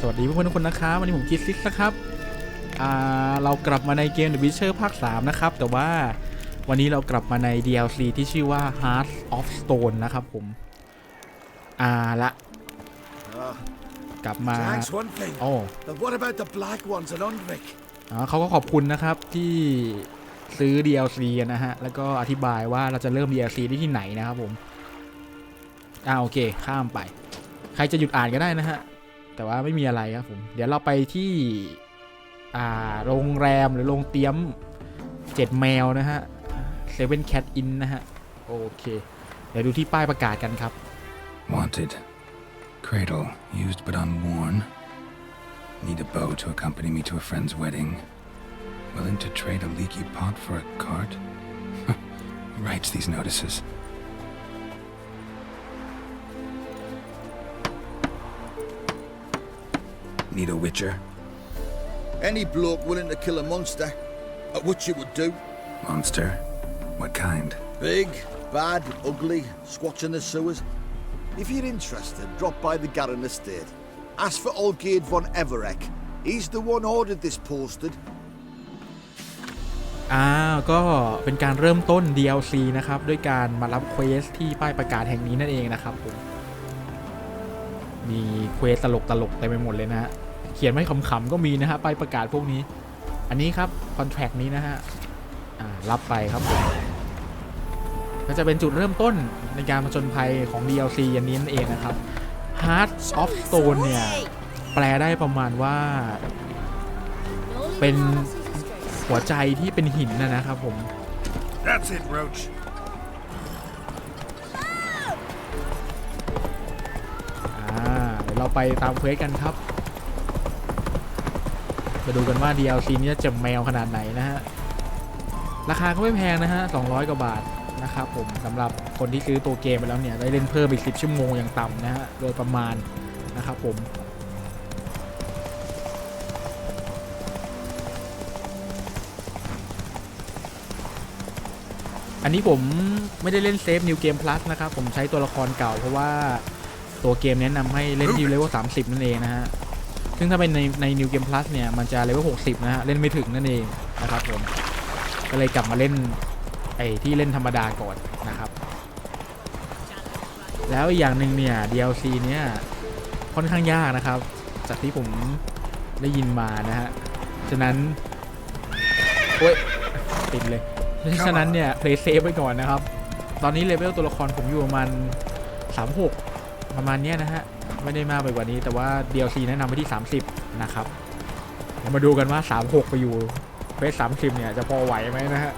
สวัสดีเพื่อนๆทุกคนนะครับวันนี้ผมคิดซิกนะครับอ่าเรากลับมาในเกม The Witcher ภาค 3 นะครับ แต่ว่าวันนี้เรากลับมาใน DLC ที่ชื่อว่า Heart of Stone นะครับผม อ่าละ Ah, กลับมา thanks one thing. โอ้ But what about the black ones at Undvik? อ่าเขาก็ขอบคุณนะครับที่ซื้อ DLC กันนะฮะ แล้วก็อธิบายว่าเราจะเริ่ม DLC ได้ที่ไหนนะครับผม อ่าโอเค ข้ามไป ใครจะหยุดอ่านก็ได้นะฮะ แต่ว่าไม่มีอะไรครับผม เดี๋ยวเราไปที่โรงแรมหรือโรงเตี๊ยมเจ็ดแมวนะฮะเซเว่นแคทอินนะฮะ โอเค เดี๋ยวดูที่ป้ายประกาศกันครับ Wanted. Cradle, used but unworn. Need a bow to accompany me to a friend's wedding. Willing to trade a leaky pot for a cart? writes these notices? Need a witcher? Any bloke willing to kill a monster, at which you would do. Monster? What kind? Big, bad, ugly, squats in the sewers. If you're interested, drop by the Garren estate. Ask for Olgerd von Everek. He's the one ordered this posted. อ้าวก็เป็นการเริ่มต้น DLC นะครับ ด้วยการมารับเควสที่ป้ายประกาศแห่งนี้นั่นเองนะครับผมมีเควสตลกตลกๆเต็มไปหมดเลยนะฮะ เขียนไว้ขำๆก็มีนะฮะป้ายประกาศพวกนี้ อันนี้ครับคอนแท c t นี้นะฮะอ่ารับไปครับผมก็จะเป็นจุดเริ่มต้นในการผจญภัยของ DLC อันนี้นั่นเองนะครับ Heart of Stone เนี่ย แปลได้ประมาณว่า เป็นหัวใจที่เป็นหินนะนะครับผม That's it, Roach. อ่าเดี๋ยวเราไปตามเควสกันครับ มาดูกันว่า DLC นี้จะเจ็บแมวขนาดไหนนะฮะ ราคาก็ไม่แพงนะฮะ 200 กว่าบาทนะครับผมสำหรับคนที่ซื้อตัวเกมไปแล้วเนี่ย ได้เล่นเพิ่มอีก 10 ชั่วโมงอย่างต่ำนะฮะ โดยประมาณนะครับผมอันนี้ผมไม่ได้เล่นเซฟ New Game Plus นะครับ ผมใช้ตัวละครเก่าเพราะว่าตัวเกมแนะนำให้เล่นที่เลเวล30 นั่นเองนะฮะ ซึ่งถ้าเป็นในใน New Game Plus เนี่ย มันจะเลเวล60 นะฮะ เล่นไม่ถึงนั่นเองนะครับผม ก็เลยกลับมาเล่นไอ้ที่เล่นธรรมดาก่อนนะครับ แล้วอีกอย่างหนึ่งเนี่ย DLC เนี่ย ค่อนข้างยากนะครับ จากที่ผมได้ยินมานะฮะ ฉะนั้นโอ้ยติดเลย ฉะนั้นเนี่ยเพลย์เซฟไว้ก่อนนะครับ ตอนนี้เลเวลตัวละครผมอยู่ประมาณ36 ประมาณเนี้ยนะฮะ ไม่ได้มากไปกว่านี้ แต่ว่า DLC แนะนำไปที่ 30 นะครับเดี๋ยวมาดูกันว่า 36 ไปอยู่เฟส30เนี่ยจะพอไหวไหมนะฮะ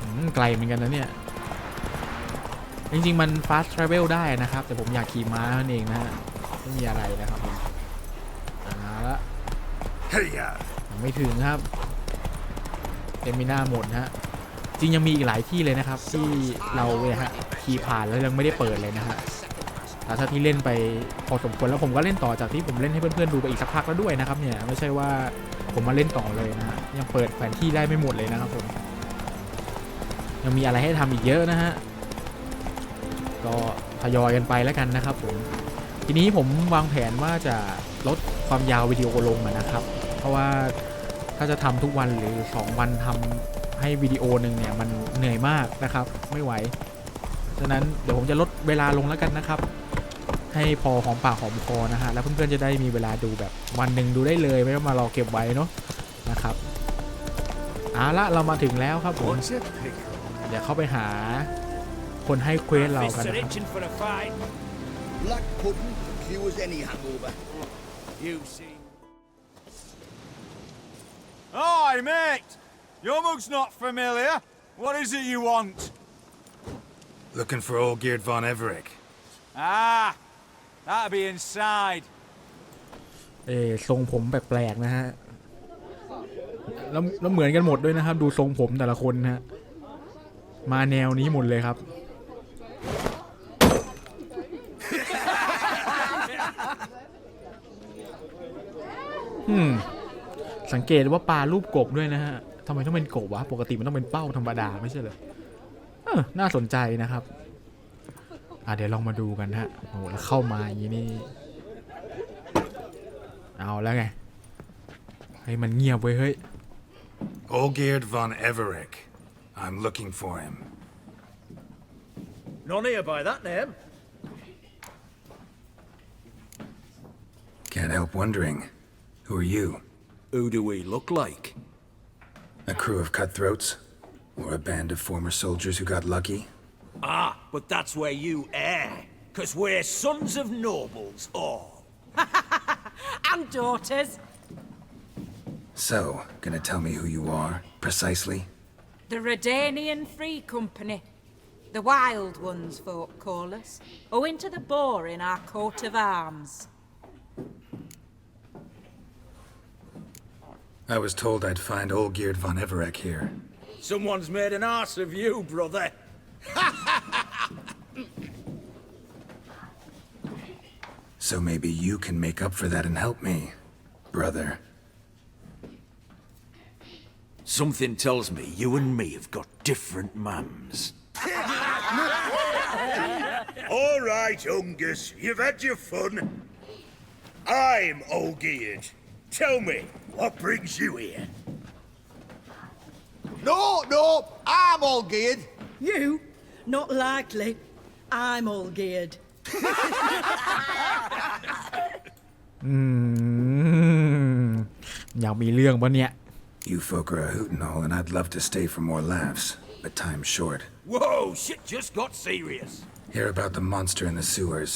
อืมไกลเหมือนกันนะเนี่ย จริง ๆ มัน fast travel ได้นะครับ แต่ผมอยากขี่ม้านั่นเองนะฮะ ไม่มีอะไรนะครับผมเอาละ Hey, uh, ยังไม่ถึงครับเตมิน่าหมดนะฮะ จริงยังมีอีกหลายที่เลยนะครับ ที่เราเนี่ยฮะขี่ผ่านแล้วยังไม่ได้เปิดเลยนะฮะแต่ถ้าที่เล่นไปพอสมควรแล้วผมก็เล่นต่อจากที่ผมเล่นให้เพื่อนๆดูไปอีกสักพักแล้วด้วยนะครับเนี่ยไม่ใช่ว่าผมมาเล่นต่อเลยนะฮะยังเปิดแผนที่ได้ไม่หมดเลยนะครับผมยังมีอะไรให้ทำอีกเยอะนะฮะก็ทยอยกันไปแล้วกันนะครับผมทีนี้ผมวางแผนว่าจะลดความยาววิดีโอลงนะครับ เพราะว่าถ้าจะทำทุกวันหรือ 2 วันทำ ให้วิดีโอหนึ่งเนี่ยมันเหนื่อยมากนะครับไม่ไหวฉะนั้นเดี๋ยวผมจะลดเวลาลงแล้วกันนะครับ ให้พอหอมปากหอมคอนะฮะแล้วเพื่อนๆจะได้มีเวลาดูแบบวันหนึ่งดูได้เลยไม่ต้องมารอเก็บไว้เนาะนะครับเอาละเรามาถึงแล้วครับผม What's it, pickle? เดี๋ยวเข้าไปหาคนให้เควสเรากัน Fists are นะครับ itching for a fight. Black pudding cures any hangover. You see. Hi, mate. Your mug's not familiar. What is it you want? looking for old Geared von Everett. Ah, that'll be inside. เออทรงผมแปลกๆนะฮะแล้วแล้วเหมือนกันหมดด้วยนะครับ ดูทรงผมแต่ละคนนะฮะมาแนวนี้หมดเลยครับ อืม สังเกตว่าปลารูปกบด้วยนะฮะ ทำไมต้องเป็นกบวะ ปกติมันต้องเป็นเป้าธรรมดาไม่ใช่เหรอเออน่าสนใจนะครับ อะเดี๋ยวลองมาดูกันฮะโอ้โหแล้วเข้ามาอย่างนี้นี่ เอาแล้วไงให้ยมันเงียบเว้ยเฮ้ย Olgerd von Everek. I'm looking for him. None here by that name. Can't help wondering. Who are you? Who do we look like? A crew of cutthroats? Or a band of former soldiers who got lucky? Ah, but that's where you err. Cause we're sons of nobles, all. and daughters. So, gonna tell me who you are, precisely? The Redanian Free Company. The Wild Ones, folk call us. Owing to the boar in our coat of arms. I was told I'd find Olgerd von Everek here. Someone's made an ass of you, brother. So maybe you can make up for that and help me, brother. Something tells me you and me have got different mums. All right, Ungus, you've had your fun. I'm Olgierd. Tell me, what brings you here? No, no, I'm all geared. You? Not likely. I'm all geared. อืมอยากมีเรื่องปะเนี่ย You folk are a hoot and all, and I'd love to stay for more laughs, but time's short. Whoa, shit just got serious. Hear about the monster in the sewers.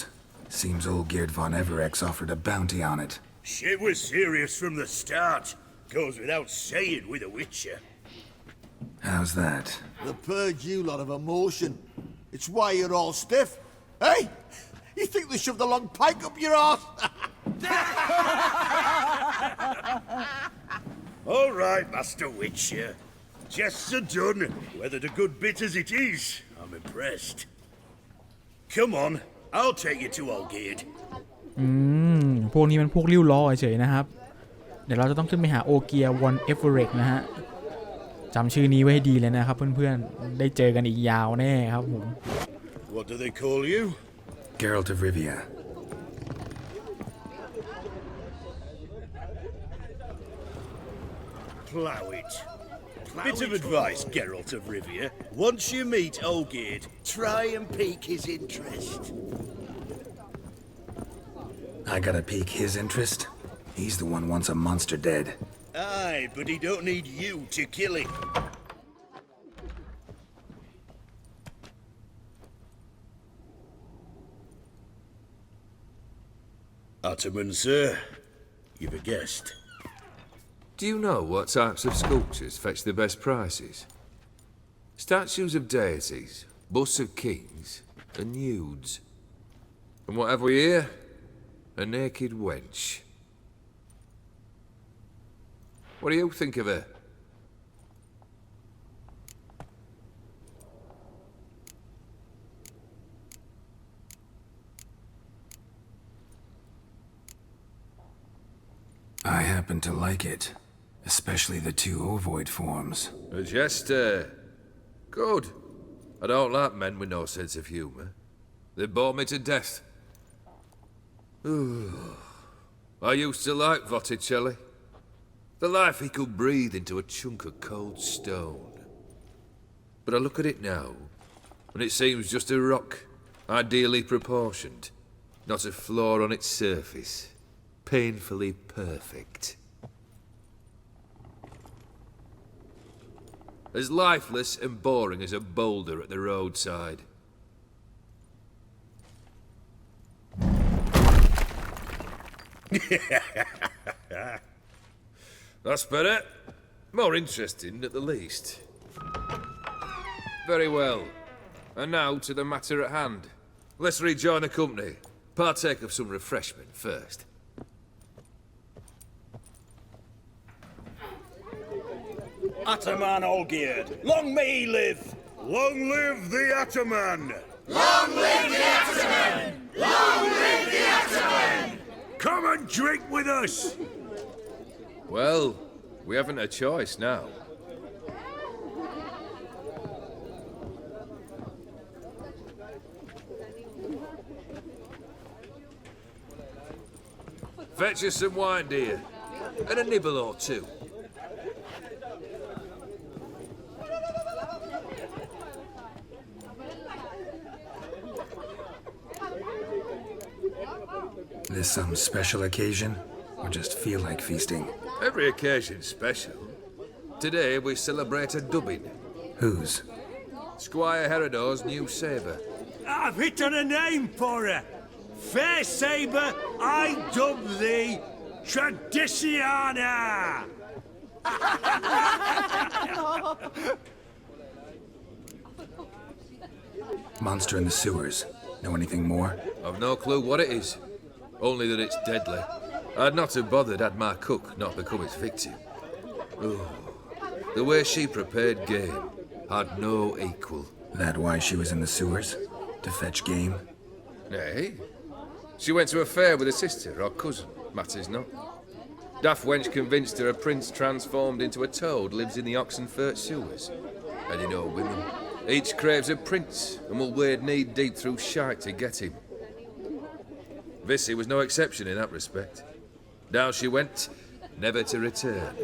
Seems Olgerd von Everek's offered a bounty on it. Shit was serious from the start. Goes without saying with a Witcher. How's that? The purge you lot of emotion. It's why you're all stiff. Hey, you think they shoved a long pike up your arse? All right, Master Witcher. Jests are done. weathered a good bit as it is, I'm impressed. Come on, I'll take you to Olgierd. อืม พวกนี้มันพวกริ้วล้อเฉยๆนะครับ เดี๋ยวเราจะต้องขึ้นไปหาโอเกียวอนเอฟเวอเรกนะฮะจำชื่อนี้ไว้ให้ดีเลยนะครับเพื่อนๆ ได้เจอกันอีกยาวแน่ครับผม What do they call you? Geralt of Rivia. Plough it. Bit of advice, Geralt of Rivia. Once you meet Olgierd, try and pique his interest. I gotta pique his interest? He's the one wants a monster dead. Aye, but he don't need you to kill him. Ottoman, sir. You've a guest. Do you know what types of sculptures fetch the best prices? Statues of deities, busts of kings, and nudes. And what have we here? A naked wench. What do you think of her? I happen to like it. Especially the two ovoid forms. A jester. Good. I don't like men with no sense of humour. They bore me to death. I used to like Botticelli. The life he could breathe into a chunk of cold stone. But I look at it now, and it seems just a rock, ideally proportioned, not a flaw on its surface, painfully perfect. As lifeless and boring as a boulder at the roadside. That's better. More interesting, at the least. Very well. And now to the matter at hand. Let's rejoin the company. Partake of some refreshment first. Ataman Olgierd. Long may he live. Long live The Ataman. Long live the Ataman. Long live the Ataman. Come and drink with us! Well, we haven't a choice now. Fetch us some wine, dear, and a nibble or two. This some special occasion? Or just feel like feasting? Every occasion's special. Today we celebrate a dubbing. Whose? Squire Herodor's new sabre. I've hit on a name for her. Fair Sabre, I dub thee Traditiana. Monster in the sewers. Know anything more? I've no clue what it is. Only that it's deadly. I'd not have bothered had my cook not become its victim. Oh, the way she prepared game had no equal. That why she was in the sewers? To fetch game? Nay. She went to a fair with a sister or cousin, matters not. Daft wench convinced her a prince transformed into a toad lives in the Oxenfurt sewers. And you know women. Each craves a prince and will wade knee deep through shite to get him. Vissy was no exception in that respect. Down she went, never to return.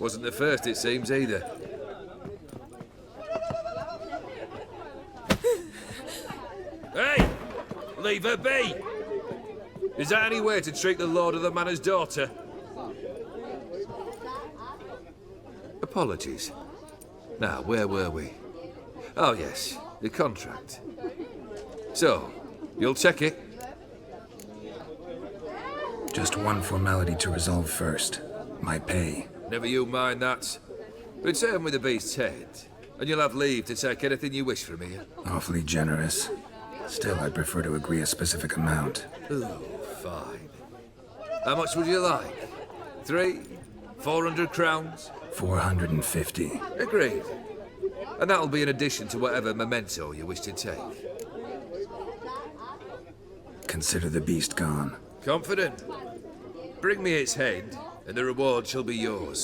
Wasn't the first, it seems, either. hey! Leave her be! Is that any way to treat the lord of the manor's daughter? Apologies. Now, where were we? Oh, yes, the contract. So, you'll check it? Just one formality to resolve first. My pay. Never you mind that. Return with the beast's head, and you'll have leave to take anything you wish from here. Awfully generous. Still, I'd prefer to agree a specific amount. Oh, fine. How much would you like? Three? Four hundred crowns? 450. Agreed. And that'll be in addition to whatever memento you wish to take. Consider the beast gone. Confident? Bring me its head, and the reward shall be yours.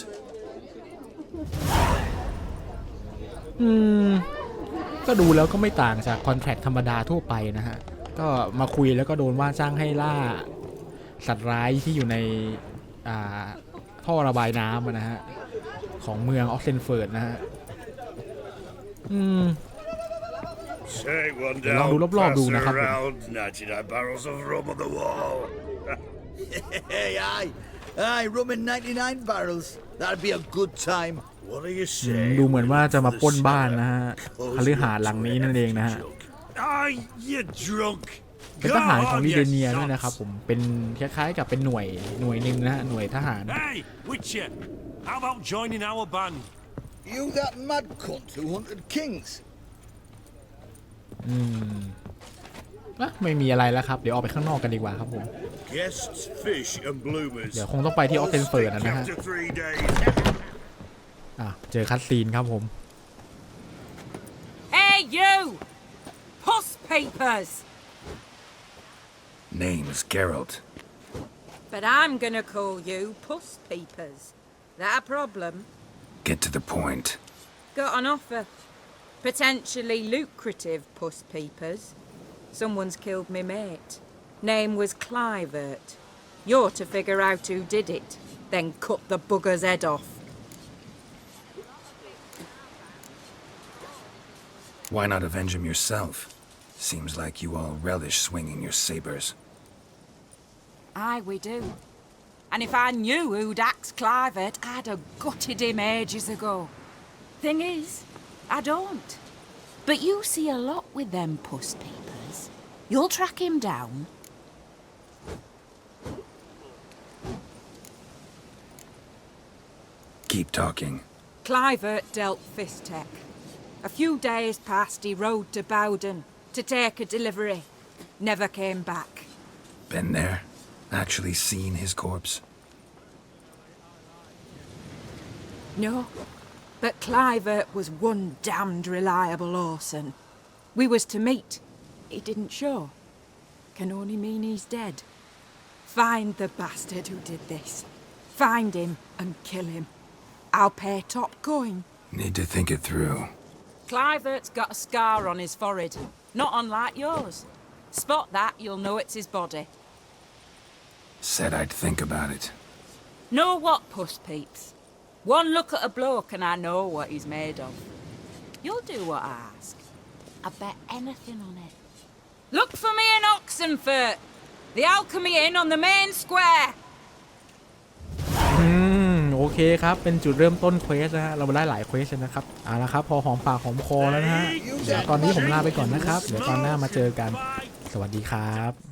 ก็ดูแล้วก็ไม่ต่างจากคอนแทคธรรมดาทั่วไปนะฮะ ก็มาคุยแล้วก็โดนว่าจ้างให้ล่า สัตว์ร้ายที่อยู่ในอ่าท่อระบายน้ำอะนะฮะ ของเมืองออกเซนเฟิร์ดนะฮะ อืม Take one Để lon đu down, lốp lon pass đu it nè, khắp rồi. around, 99 barrels of rum on the wall. Hey, aye. Aye, rum in 99 barrels. That'd be a good time. What are you อืม saying? ดูเหมือนว่าจะมาปล้น For the บ้าน smell? นะฮะคฤหาสน์หลังนี้นั่นเองนะฮะ Aye, you drunk. เป็น Go ทหารของ on, ลี you เดเนียด้วย sots. นะครับผมเป็นคล้ายๆกับเป็นหน่วยหน่วยหนึ่งนะฮะหน่วยทหาร Hey, Witcher, how about joining our band? You that mad cunt who hunted kings. อืมอะไม่มีอะไรแล้วครับ เดี๋ยวออกไปข้างนอกกันดีกว่าครับผม Guests, fish, and bloomers. เดี๋ยวคงต้องไปที่ออ All สเซนเฟิร์ด stick นะฮะ after three days. อ่ะเจอคัดซีนครับผม Hey, you! Puss papers! Name's Geralt. But I'm gonna call you Puss Peepers. That a problem? Get to the point. Got an offer. Potentially lucrative Puss Peepers. Someone's killed me mate. Name was Clivert. You're to figure out who did it, then cut the bugger's head off. Why not avenge him yourself? Seems like you all relish swinging your sabers. Aye, we do. And if I knew who'd axed Clivert, I'd have gutted him ages ago. Thing is, I don't. But you see a lot with them puss papers. You'll track him down. Keep talking. Clivert dealt Fistech. A few days past, he rode to Bowden to take a delivery. Never came back. Been there? Actually seen his corpse? No. But Clivert was one damned reliable Orson. We was to meet. He didn't show. Can only mean he's dead. Find the bastard who did this. Find him and kill him. I'll pay top coin. Need to think it through. Clivert's got a scar on his forehead, not unlike yours. Spot that, you'll know it's his body. Said I'd think about it. Know what, Puss Peeps? One look at a bloke and I know what he's made of. You'll do what I ask. I bet anything on it. Look for me in Oxenfurt! The Alchemy Inn on the main square! อืมโอเคครับ เป็นจุดเริ่มต้นเควสนะฮะ เราได้หลายเควสนะครับเอาละครับ พอหอมปากหอมคอแล้วนะฮะ เดี๋ยวตอนนี้ผมลาไปก่อนนะครับ เดี๋ยวตอนหน้ามาเจอกัน สวัสดีครับ